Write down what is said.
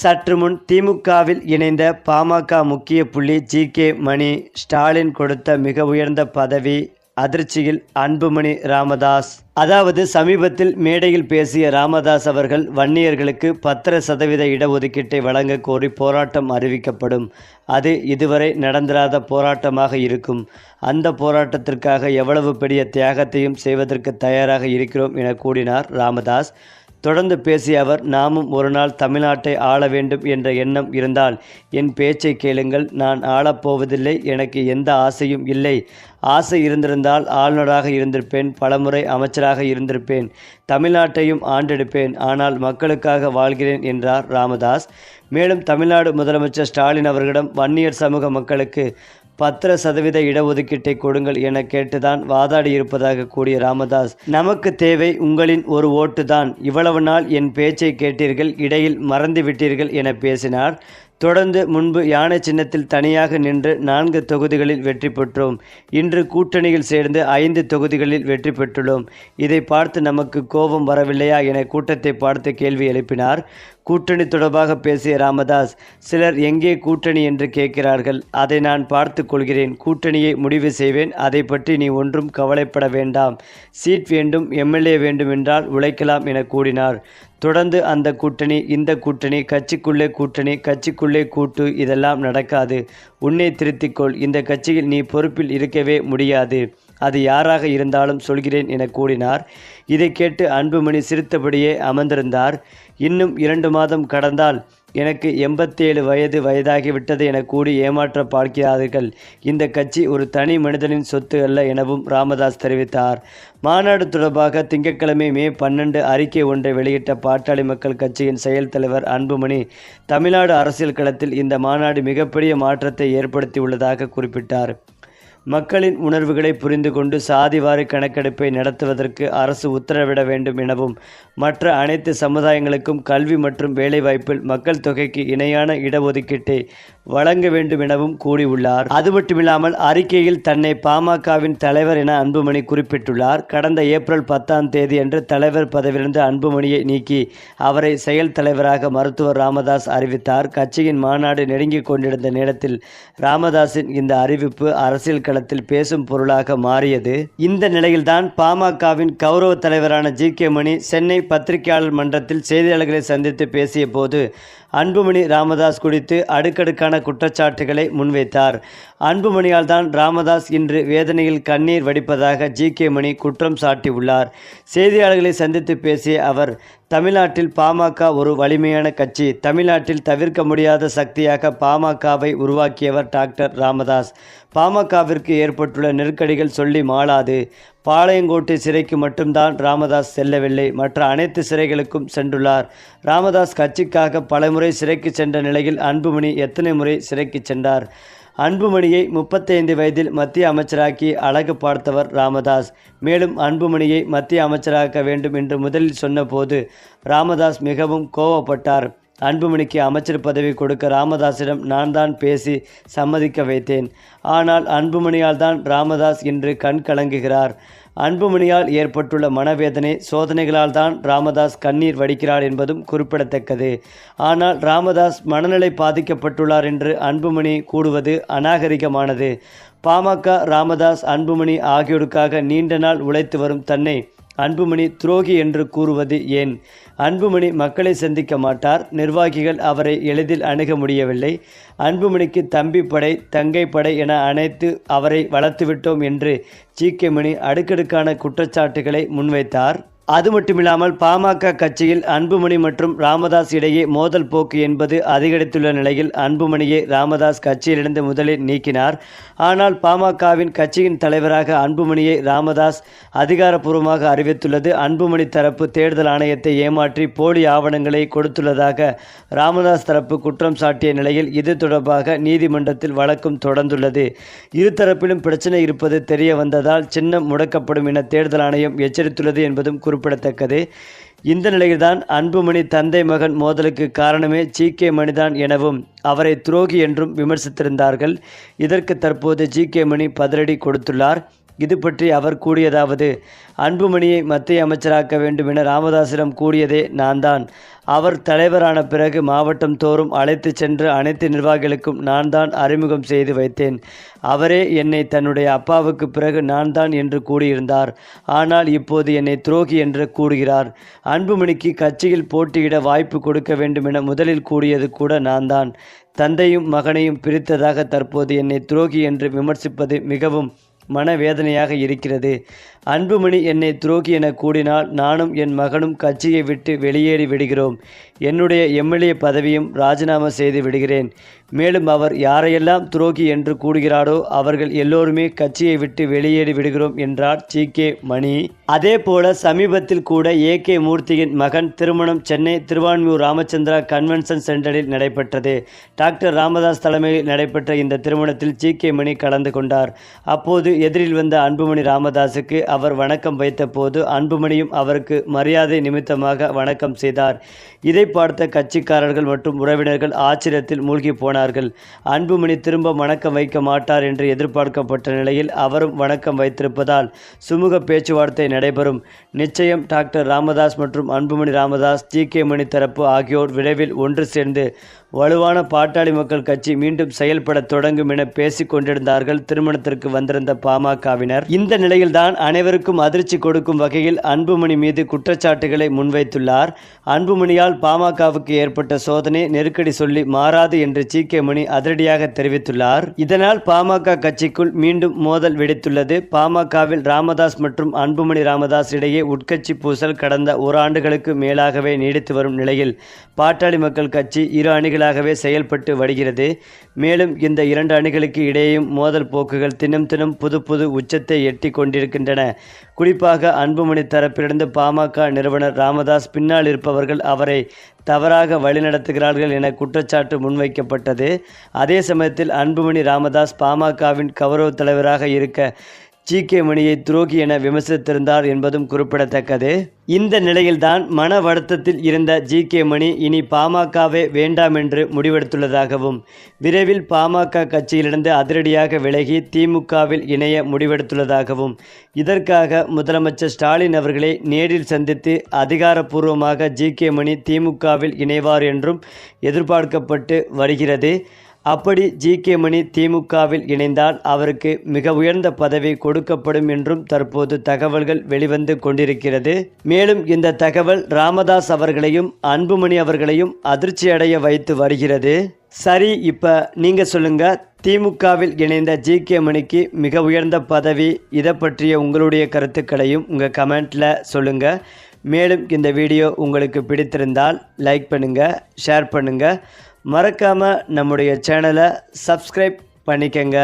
சற்று முன் திமுகவில் இணைந்த பாமக முக்கிய புள்ளி ஜி கே மணி ஸ்டாலின் கொடுத்த மிக உயர்ந்த பதவி அதிர்ச்சியில் அன்புமணி ராமதாஸ். அதாவது சமீபத்தில் மேடையில் பேசிய ராமதாஸ் அவர்கள் வன்னியர்களுக்கு பத்தரை சதவீத இடஒதுக்கீட்டை வழங்க கோரி போராட்டம் அறிவிக்கப்படும். அது இதுவரை நடந்திராத போராட்டமாக இருக்கும். அந்த போராட்டத்திற்காக எவ்வளவு பெரிய தியாகத்தையும் செய்வதற்கு தயாராக இருக்கிறோம் என கூறினார் ராமதாஸ். தொடர்ந்து பேசிய அவர் நாமும் ஒரு நாள் தமிழ்நாட்டை ஆள வேண்டும் என்ற எண்ணம் இருந்தால் என் பேச்சை கேளுங்கள் நான் ஆளப்போவதில்லை எனக்கு எந்த ஆசையும் இல்லை. ஆசை இருந்திருந்தால் ஆளுநராக இருந்திருப்பேன் பலமுறை அமைச்சராக இருந்திருப்பேன் தமிழ்நாட்டையும் ஆண்டெடுப்பேன் ஆனால் மக்களுக்காக வாழ்கிறேன் என்றார் ராமதாஸ். மேலும் தமிழ்நாடு முதலமைச்சர் ஸ்டாலின் அவர்களிடம் வன்னியர் சமூக மக்களுக்கு பத்திர சதவீத இடஒதுக்கீட்டை கொடுங்கள் என கேட்டுதான் வாதாடி இருப்பதாக கூறிய ராமதாஸ். நமக்கு தேவை உங்களின் ஒரு ஓட்டுதான். இவ்வளவு நாள் என் பேச்சை கேட்டீர்கள் இடையில் மறந்து விட்டீர்கள் என பேசினார். தொடர்ந்து முன்பு யானை சின்னத்தில் தனியாக நின்று நான்கு தொகுதிகளில் வெற்றி பெற்றோம். இன்று கூட்டணியில் சேர்ந்து ஐந்து தொகுதிகளில் வெற்றி பெற்றுள்ளோம். இதை பார்த்து நமக்கு கோபம் வரவில்லையா என கூட்டத்தை பார்த்து கேள்வி எழுப்பினார். கூட்டணி தொடர்பாக பேசிய ராமதாஸ் சிலர் எங்கே கூட்டணி என்று கேட்கிறார்கள் அதை நான் பார்த்து கொள்கிறேன். கூட்டணியை முடிவு செய்வேன். அதை பற்றி நீ ஒன்றும் கவலைப்பட வேண்டாம். சீட் வேண்டும் எம்எல்ஏ வேண்டும் என்றால் உழைக்கலாம் என கூறினார். தொடர்ந்து அந்த கூட்டணி இந்த கூட்டணி கட்சிக்குள்ளே கூட்டணி கட்சிக்குள்ளே கூட்டு இதெல்லாம் நடக்காது. உன்னை திருத்திக்கொள். இந்த கட்சியில் நீ பொறுப்பில் இருக்கவே முடியாது. அது யாராக இருந்தாலும் சொல்கிறேன் என கூறினார். இதை கேட்டு அன்புமணி சிரித்தபடியே அமர்ந்திருந்தார். இன்னும் இரண்டு மாதம் கடந்தால் எனக்கு எண்பத்தேழு வயது வயதாகிவிட்டது என கூடி ஏமாற்ற பார்க்கிறார்கள். இந்த கட்சி ஒரு தனி மனிதனின் சொத்து அல்ல எனவும் ராமதாஸ் தெரிவித்தார். மாநாடு தொடர்பாக திங்கட்கிழமை மே பன்னெண்டு அறிக்கை ஒன்றை வெளியிட்ட பாட்டாளி மக்கள் கட்சியின் செயல் தலைவர் அன்புமணி தமிழ்நாடு அரசியல் களத்தில் இந்த மாநாடு மிகப்பெரிய மாற்றத்தை ஏற்படுத்தியுள்ளதாக குறிப்பிட்டார். மக்களின் உணர்வுகளை புரிந்து கொண்டு சாதிவாரி கணக்கெடுப்பை நடத்துவதற்கு அரசு உத்தரவிட வேண்டும் எனவும் மற்ற அனைத்து சமுதாயங்களுக்கும் கல்வி மற்றும் வேலைவாய்ப்பில் மக்கள் தொகைக்கு இணையான இடஒதுக்கீட்டை வழங்க வேண்டும் எனவும் கூறியுள்ளார். அது மட்டுமில்லாமல் அறிக்கையில் தன்னை பாமகவின் தலைவர் என அன்புமணி குறிப்பிட்டுள்ளார். கடந்த ஏப்ரல் பத்தாம் தேதி அன்று தலைவர் பதவியிலிருந்து அன்புமணியை நீக்கி அவரை செயல் தலைவராக மருத்துவர் ராமதாஸ் அறிவித்தார். கட்சியின் மாநாடு நெருங்கிக் கொண்டிருந்த நேரத்தில் ராமதாஸின் இந்த அறிவிப்பு அரசியல் களத்தில் பேசும் பொருளாக மாறியது. இந்த நிலையில்தான் பாமகவின் கௌரவ தலைவரான ஜி கே மணி சென்னை பத்திரிகையாளர் மன்றத்தில் செய்தியாளர்களை சந்தித்து பேசிய போது அன்புமணி ராமதாஸ் குறித்து அடுக்கடுக்கான குற்றச்சாட்டுகளை முன்வைத்தார். அன்புமணியால் தான் ராமதாஸ் இன்று வேதனையில் கண்ணீர் வடிப்பதாக ஜி. கே. மணி குற்றம் சாட்டியுள்ளார். செய்தியாளர்களை சந்தித்து பேசிய அவர் தமிழ்நாட்டில் பாமக ஒரு வலிமையான கட்சி. தமிழ்நாட்டில் தவிர்க்க முடியாத சக்தியாக பாமகவை உருவாக்கியவர் டாக்டர் ராமதாஸ். பாமகவிற்கு ஏற்பட்டுள்ள நெருக்கடிகள் சொல்லி மாளாது. பாளையங்கோட்டை சிறைக்கு மட்டும்தான் ராமதாஸ் செல்லவில்லை. மற்ற அனைத்து சிறைகளுக்கும் சென்றுள்ளார். ராமதாஸ் கட்சிக்காக பலமுறை சிறைக்கு சென்ற நிலையில் அன்புமணி எத்தனை முறை சிறைக்கு சென்றார்? அன்புமணியை முப்பத்தைந்து வயதில் மத்திய அமைச்சராக்கி அழகு பார்த்தவர் ராமதாஸ். மேலும் அன்புமணியை மத்திய அமைச்சராக்க வேண்டும் என்று முதலில் சொன்னபோது ராமதாஸ் மிகவும் கோவப்பட்டார். அன்புமணிக்கு அமைச்சர் பதவி கொடுக்க ராமதாஸிடம் நான் தான் பேசி சம்மதிக்க வைத்தேன். ஆனால் அன்புமணியால் தான் ராமதாஸ் இன்று கண் கலங்குகிறார். அன்புமணியால் ஏற்பட்டுள்ள மனவேதனை சோதனைகளால் தான் ராமதாஸ் கண்ணீர் வடிக்கிறார் என்பதும் குறிப்பிடத்தக்கது. ஆனால் ராமதாஸ் மனநிலை பாதிக்கப்பட்டுள்ளார் என்று அன்புமணி கூடுவது அநாகரிகமானது. பாமக ராமதாஸ் அன்புமணி ஆகியோருக்காக நீண்ட நாள் உழைத்து வரும் தன்னை அன்புமணி துரோகி என்று கூறுவது ஏன்? அன்புமணி மக்களை சந்திக்க மாட்டார். நிர்வாகிகள் அவரை எளிதில் அணுக முடியவில்லை. அன்புமணிக்கு தம்பி படை தங்கை படை என அனைத்து அவரை வளர்த்துவிட்டோம் என்று ஜி கே மணி அடுக்கடுக்கான குற்றச்சாட்டுகளை முன்வைத்தார். அது மட்டுமில்லாமல் பாமக கட்சியில் அன்புமணி மற்றும் ராமதாஸ் இடையே மோதல் போக்கு என்பது அதிகரித்துள்ள நிலையில் அன்புமணியை ராமதாஸ் கட்சியிலிருந்து முதலில் நீக்கினார். ஆனால் பாமகவின் கட்சியின் தலைவராக அன்புமணியை ராமதாஸ் அதிகாரப்பூர்வமாக அறிவித்துள்ளது. அன்புமணி தரப்பு தேர்தல் ஆணையத்தை ஏமாற்றி போலி ஆவணங்களை கொடுத்துள்ளதாக ராமதாஸ் தரப்பு குற்றம் சாட்டிய நிலையில் இது தொடர்பாக நீதிமன்றத்தில் வழக்கும் தொடர்ந்துள்ளது. இருதரப்பிலும் பிரச்சனை இருப்பது தெரிய வந்ததால் சின்னம் முடக்கப்படும் என தேர்தல் ஆணையம் எச்சரித்துள்ளது என்பதும் குறிப்பிடத்தக்கது. இந்த நிலையில்தான் அன்புமணி தந்தை மகன் மோதலுக்கு காரணமே ஜி கே மணிதான் எனவும் அவரை துரோகி என்றும் விமர்சித்திருந்தார்கள். இதற்கு தற்போது ஜி கே மணி பதிலடி கொடுத்துள்ளார். இது பற்றி அவர் கூறியதாவது அன்புமணியை மத்திய அமைச்சராக்க வேண்டும் என ராமதாசிடம் கூறியதே நான் தான் அவர் தலைவரான பிறகு மாவட்டம் தோறும் அழைத்து சென்று அனைத்து நிர்வாகிகளுக்கும் நான் தான் அறிமுகம் செய்து வைத்தேன். அவரே என்னை தன்னுடைய அப்பாவுக்கு பிறகு நான் தான் என்று கூறியிருந்தார். ஆனால் இப்போது என்னை துரோகி என்று கூறுகிறார். அன்புமணிக்கு கட்சியில் போட்டியிட வாய்ப்பு கொடுக்க வேண்டும் என முதலில் கூறியது கூட நான் தான் தந்தையும் மகனையும் பிரித்ததாக தற்போது என்னை துரோகி என்று விமர்சிப்பது மிகவும் மனவேதனையாக இருக்கிறது. அன்புமணி என்னை துரோகி என கூடினால் நானும் என் மகனும் கட்சியை விட்டு வெளியேறி விடுகிறோம். என்னுடைய எம்எல்ஏ பதவியும் ராஜினாமா செய்து விடுகிறேன். மேலும் அவர் யாரையெல்லாம் துரோகி என்று கூடுகிறாரோ அவர்கள் எல்லோருமே கட்சியை விட்டு வெளியேறி விடுகிறோம் என்றார் ஜி கே மணி. அதே போல சமீபத்தில் கூட ஏ கே மூர்த்தியின் மகன் திருமணம் சென்னை திருவான்மியூர் ராமச்சந்திரா கன்வென்ஷன் சென்டரில் நடைபெற்றது. டாக்டர் ராமதாஸ் தலைமையில் நடைபெற்ற இந்த திருமணத்தில் ஜி கே மணி கலந்து கொண்டார். அப்போது எதிரில் வந்த அன்புமணி ராமதாஸுக்கு அவர் வணக்கம் வைத்த போது அன்புமணியும் அவருக்கு மரியாதை நிமித்தமாக வணக்கம் செய்தார். இதை பார்த்த கட்சிக்காரர்கள் மற்றும் உறவினர்கள் ஆச்சரியத்தில் மூழ்கி போனார்கள் அன்புமணி திரும்ப வணக்கம் வைக்க மாட்டார் என்று எதிர்பார்க்கப்பட்ட நிலையில் அவரும் வணக்கம் வைத்திருப்பதால் சுமூக பேச்சுவார்த்தை நடைபெறும். நிச்சயம் டாக்டர் ராமதாஸ் மற்றும் அன்புமணி ராமதாஸ் ஜி கே மணி தரப்பு ஆகியோர் விரைவில் ஒன்று சேர்ந்து வலுவான பாட்டாளி மக்கள் கட்சி மீண்டும் செயல்பட தொடங்கும் என பேசிக் கொண்டிருந்தார்கள் திருமணத்திற்கு வந்திருந்த பாமகவினர். இந்த நிலையில்தான் அனைவருக்கும் அதிர்ச்சி கொடுக்கும் வகையில் அன்புமணி மீது குற்றச்சாட்டுகளை முன்வைத்துள்ளார். அன்புமணியால் பாமகவுக்கு ஏற்பட்ட சோதனை நெருக்கடி சொல்லி மாறாது என்று ஜி கே. மணி அதிரடியாக தெரிவித்துள்ளார். இதனால் பாமக கட்சிக்குள் மீண்டும் மோதல் வெடித்துள்ளது. பாமகவில் ராமதாஸ் மற்றும் அன்புமணி ராமதாஸ் இடையே உட்கட்சி பூசல் கடந்த ஒரு ஆண்டுகளுக்கு மேலாகவே நீடித்து வரும் நிலையில் பாட்டாளி மக்கள் கட்சி இரு அணிகளாகவே செயல்பட்டு வருகிறது. மேலும் இந்த இரண்டு அணிகளுக்கு இடையேயும் மோதல் போக்குகள் தினம் தினம் புது புது உச்சத்தை எட்டி கொண்டிருக்கின்றன. குறிப்பாக அன்புமணி தரப்பிலிருந்து பாமக நிறுவனர் ராமதாஸ் பின்னால் இருப்பவர்கள் அவரை தவறாக வழிநடத்துகிறார்கள் என குற்றச்சாட்டு முன்வைக்கப்பட்டது. அதே சமயத்தில் அன்புமணி ராமதாஸ் பாமகவின் கௌரவ தலைவராக இருக்க ஜி கே மணியை துரோகி என விமர்சித்திருந்தார் என்பதும் குறிப்பிடத்தக்கது. இந்த நிலையில்தான் மன வருத்தத்தில் இருந்த ஜி கே மணி இனி பாமகவே வேண்டாம் என்று முடிவெடுத்துள்ளதாகவும் விரைவில் பாமக கட்சியிலிருந்து அதிரடியாக விலகி திமுகவில் இணைய முடிவெடுத்துள்ளதாகவும் இதற்காக முதலமைச்சர் ஸ்டாலின் அவர்களை நேரில் சந்தித்து அதிகாரப்பூர்வமாக ஜி கே மணி திமுகவில் இணைவார் என்றும் எதிர்பார்க்கப்பட்டு வருகிறது. அப்படி ஜி கே மணி திமுகவில் இணைந்தால் அவருக்கு மிக உயர்ந்த பதவி கொடுக்கப்படும் என்றும் தற்போது தகவல்கள் வெளிவந்து கொண்டிருக்கிறது. மேலும் இந்த தகவல் ராமதாஸ் அவர்களையும் அன்புமணி அவர்களையும் அதிர்ச்சி அடைய வைத்து வருகிறது. சரி இப்போ நீங்கள் சொல்லுங்கள் திமுகவில் இணைந்த ஜி கே மணிக்கு மிக உயர்ந்த பதவி இதை பற்றிய உங்களுடைய கருத்துக்களையும் உங்கள் கமெண்ட்டில் சொல்லுங்கள் மேலும் இந்த வீடியோ உங்களுக்கு பிடித்திருந்தால் லைக் பண்ணுங்கள் ஷேர் பண்ணுங்கள் மறக்காமல் நம்முடைய சேனலை சப்ஸ்கிரைப் பண்ணிக்கங்க.